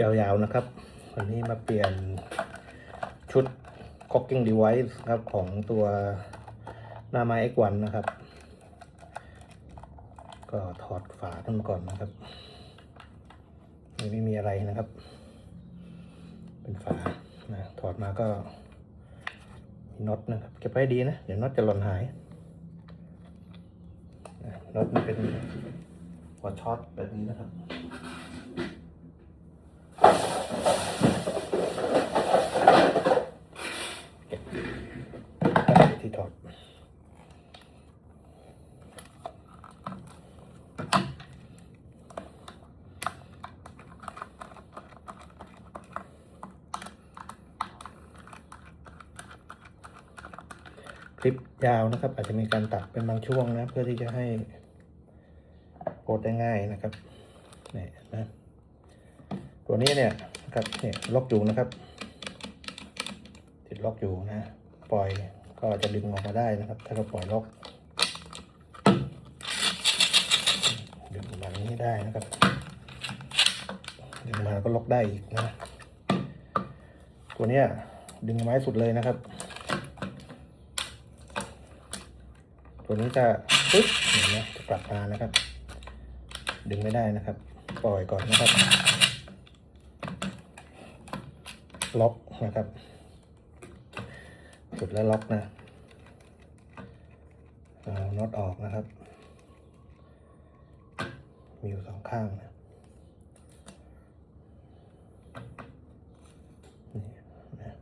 ยาวๆนะครับ วันนี้มาเปลี่ยนชุด cooking device ครับของตัวหน้าไม้ X1 นะครับ ก็ถอดฝาขึ้นก่อนนะครับนี่ไม่มีอะไรนะครับ เป็นฝานะถอดมาก็มีน็อตนะครับเก็บไว้ดีนะ เดี๋ยวน็อตจะหล่นหายน็อตมันเป็นหัวช็อตแบบนี้นะครับ เก็บที่ถอด คลิปยาวนะครับ อาจจะมีการตัดเป็นบางช่วงนะ เพื่อที่จะให้โพสได้ง่ายนะครับเนี่ยนะตัวนี้เนี่ยนะครับเนี่ยล็อกอยู่นะครับ ติดล็อกอยู่นะ ปล่อยก็จะดึงออกมาได้นะครับ ถ้าเราปล่อยล็อกดึงมาอย่างนี้ได้นะครับดึงมาก็ล็อกได้อีกนะ ตัวเนี้ยดึงไม้สุดเลยนะครับ ตัวนี้จะปึ๊บเห็นไหมจะกลับมานะครับ ดึงไม่ได้นะครับ ปล่อยก่อนนะครับ ล็อกนะครับสุดแล้วล็อกนะเอาน็อตออกนะครับ มีอยู่สองข้างนะนี่นะ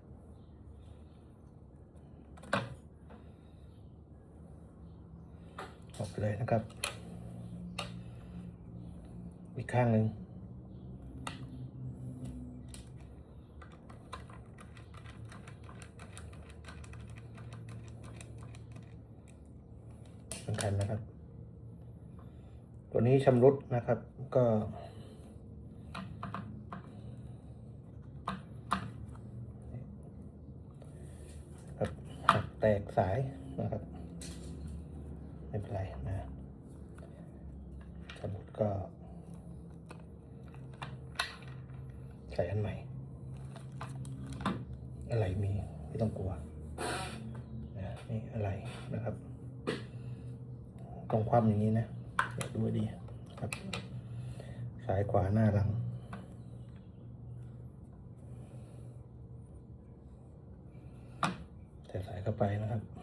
ออกเลยนะครับ อีกข้างหนึ่งสำคัญนะครับ ตัวนี้ชำรุดนะครับก็หักแตกสายนะครับ ไม่เป็นไรนะชำรุดก็ใส่อันใหม่ อะไรมีไม่ต้องกลัวนะนี่อะไรนะครับตรงความอย่างนี้นะเดี๋ยวดูให้ดีครับซ้ายขวาหน้าหลังใส่สายเข้าไปนะครับ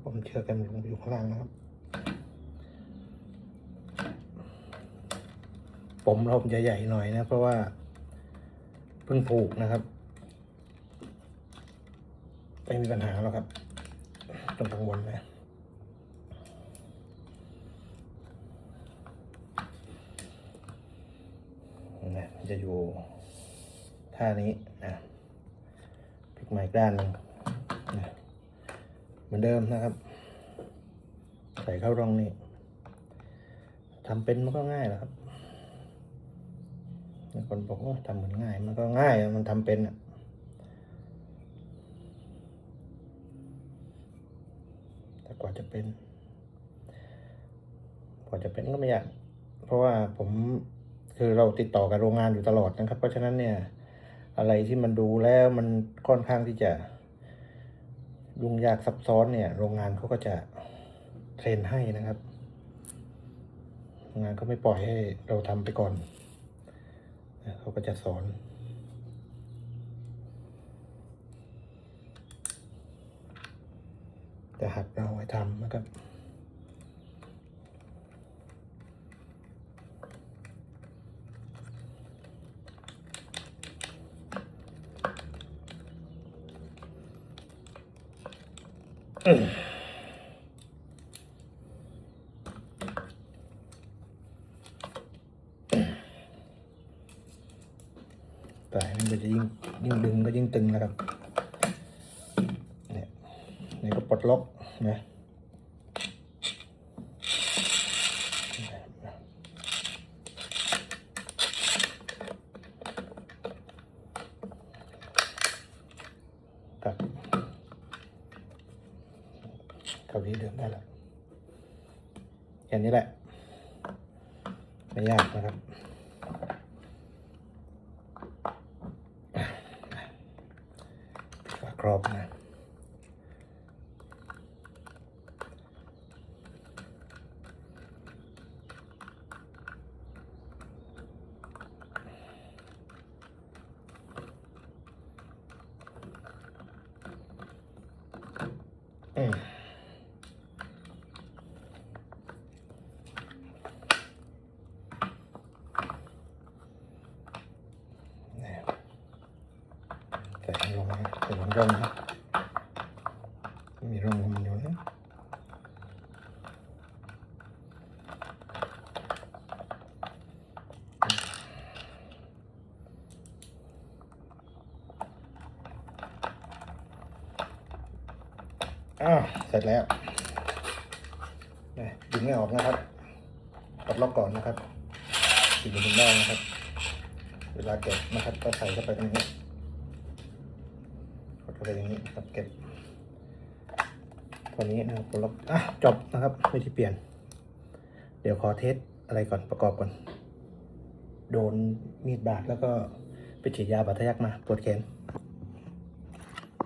กดปุ่มเชือกกันลงอยู่ข้างล่างนะครับ ผมเราจะใหญ่หน่อยนะ เพราะว่า เพิ่งผูกนะครับไม่มีปัญหาแล้วครับต้องกังวลนะนะจะอยู่ท่านี้นะพลิกมาอีกด้านหนึ่ง เหมือนเดิมนะครับ ใส่เข้าร่องนี้ทำเป็นมันก็ง่ายแหละครับบางคนบอกว่าทำเหมือนง่าย มันก็ง่ายมันทำเป็นอะแต่กว่าจะเป็นกว่าจะเป็นก็ไม่ยากเพราะว่าผมคือเราติดต่อกับโรงงานอยู่ตลอดนะครับ เพราะฉะนั้นเนี่ย อะไรที่มันดูแล้วมันค่อนข้างที่จะ ยุ่งยากซับซ้อนเนี่ย โรงงานเขาก็จะเทรนให้นะครับ งานก็ไม่ปล่อยให้เราทำไปก่อน เขาก็จะสอนจะหัดเราให้ทำนะครับ แต่มันจะยิ่งยิ่งดึงก็ยิ่งตึงนะครับเนี่ยนี่ก็ปลดล็อกนะกับ เกาหลีเดิมได้แล้วแค่นี้แหละ ไม่ยากนะครับฝากรอบนะอืมเนี่ยใส่ลงมาใส่ลงร่องนะมีร่องของมันอยู่นะอ้าวเสร็จแล้วนี่ดึงไม่ออกนะครับกดล็อกก่อนนะครับดึงดึงได้นะครับ เวลาเก็บนะครับก็ใส่เข้าไปตรงนี้ เข้าไปอย่างนี้ตับเก็บตัวนี้นะครับผมล็อกอะจบนะครับไม่ที่เปลี่ยน เดี๋ยวขอเทสอะไรก่อนประกอบก่อน โดนมีดบาดแล้วก็ไปฉีดยาบาดทะยักมาปวดแขน